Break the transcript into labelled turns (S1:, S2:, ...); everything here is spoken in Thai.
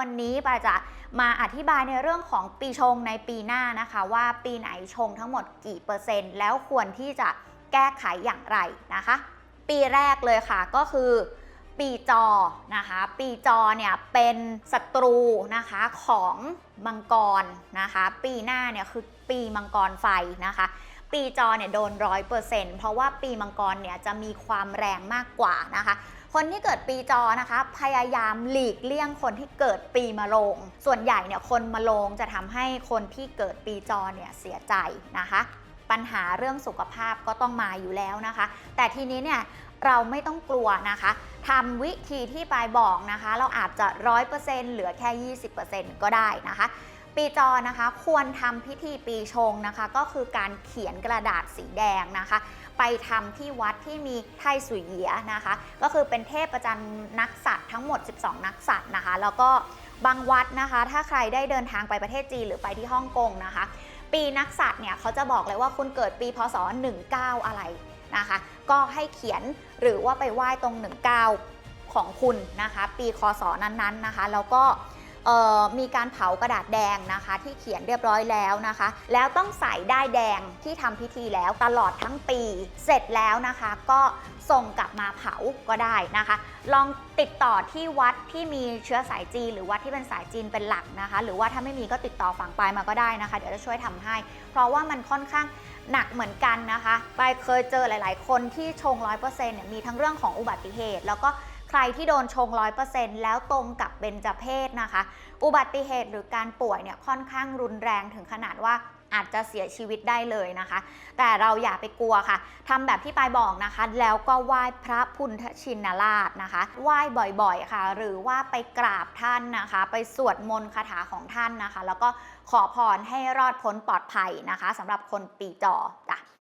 S1: วันนี้ปาจะมาอธิบายในเรื่องของปีชงในปีหน้านะคะ ว่าปีไหนชงทั้งหมดกี่เปอร์เซ็นต์ แล้วควรที่จะแก้ไขอย่างไรนะคะ ปีแรกเลยค่ะก็คือปีจอนะคะ ปีจอเนี่ยเป็นศัตรูนะคะของมังกรนะคะ ปีหน้าเนี่ยคือปีมังกรไฟนะคะ ปีจอเนี่ยโดนร้อยเปอร์เซ็นต์เพราะว่าปีมังกรเนี่ยจะมีความแรงมากกว่านะคะ คนที่เกิดปีจอนะคะ พยายามหลีกเลี่ยงคนที่เกิดปีมะโรง ส่วนใหญ่เนี่ยคนมะโรงจะทำให้คนที่เกิดปีจอเนี่ยเสียใจนะคะ ปัญหาเรื่องสุขภาพก็ต้องมาอยู่แล้วนะคะ แต่ทีนี้เนี่ยเราไม่ต้องกลัวนะคะทำวิธีที่ปายบอกนะคะ เราอาจจะ 100%เหลือแค่ 20%ก็ได้นะคะ ปีจอนะคะควรทำพิธีปีชงนะคะ ก็คือการเขียนกระดาษสีแดงนะคะ ไปทำที่วัดที่มีไทสุยเหยียนะคะ ก็คือเป็นเทพประจำนักสัตว์ทั้งหมด 12 นักสัตว์นะคะ แล้วก็บางวัดนะคะ ถ้าใครได้เดินทางไปประเทศจีนหรือไปที่ฮ่องกงนะคะ ปีนักสัตว์เนี่ยเขาจะบอกเลยว่าคุณเกิดปีพศ 19 อะไรนะคะ ก็ให้เขียนหรือว่าไปไหว้ตรง 19 ของคุณนะคะ ปีคศนั้นๆนะคะ แล้วก็ มีการเผากระดาษแดงนะคะ ที่เขียนเรียบร้อยแล้วนะคะ แล้วต้องใส่ได้แดงที่ทำพิธีแล้วตลอดทั้งปี เสร็จแล้วนะคะ ก็ส่งกลับมาเผาก็ได้นะคะ ลองติดต่อที่วัดที่มีเชื้อสายจีน หรือวัดที่เป็นสายจีนเป็นหลักนะคะ หรือว่าถ้าไม่มีก็ติดต่อฝั่งปลายมาก็ได้นะคะ เดี๋ยวจะช่วยทำให้ เพราะว่ามันค่อนข้างหนักเหมือนกันนะคะ ไปเคยเจอหลาย ๆ คนที่ชง 100%เนี่ยมีทั้งเรื่องของอุบัติเหตุ แล้วก็ ใครที่โดนชง 100%แล้วตรงกับเบญจเพศนะคะ อุบัติเหตุหรือการป่วยเนี่ยค่อนข้างรุนแรงถึงขนาดว่าอาจจะเสียชีวิตได้เลยนะคะ แต่เราอย่าไปกลัวค่ะทำแบบที่ปายบอกนะคะ แล้วก็ไหว้พระพุทธชินราชนะคะ ไหว้บ่อยๆค่ะ หรือว่าไปกราบท่านนะคะ ไปสวดมนต์คาถาของท่านนะคะ แล้วก็ขอพรให้รอดพ้นปลอดภัยนะคะสำหรับคนปีจอจ้ะ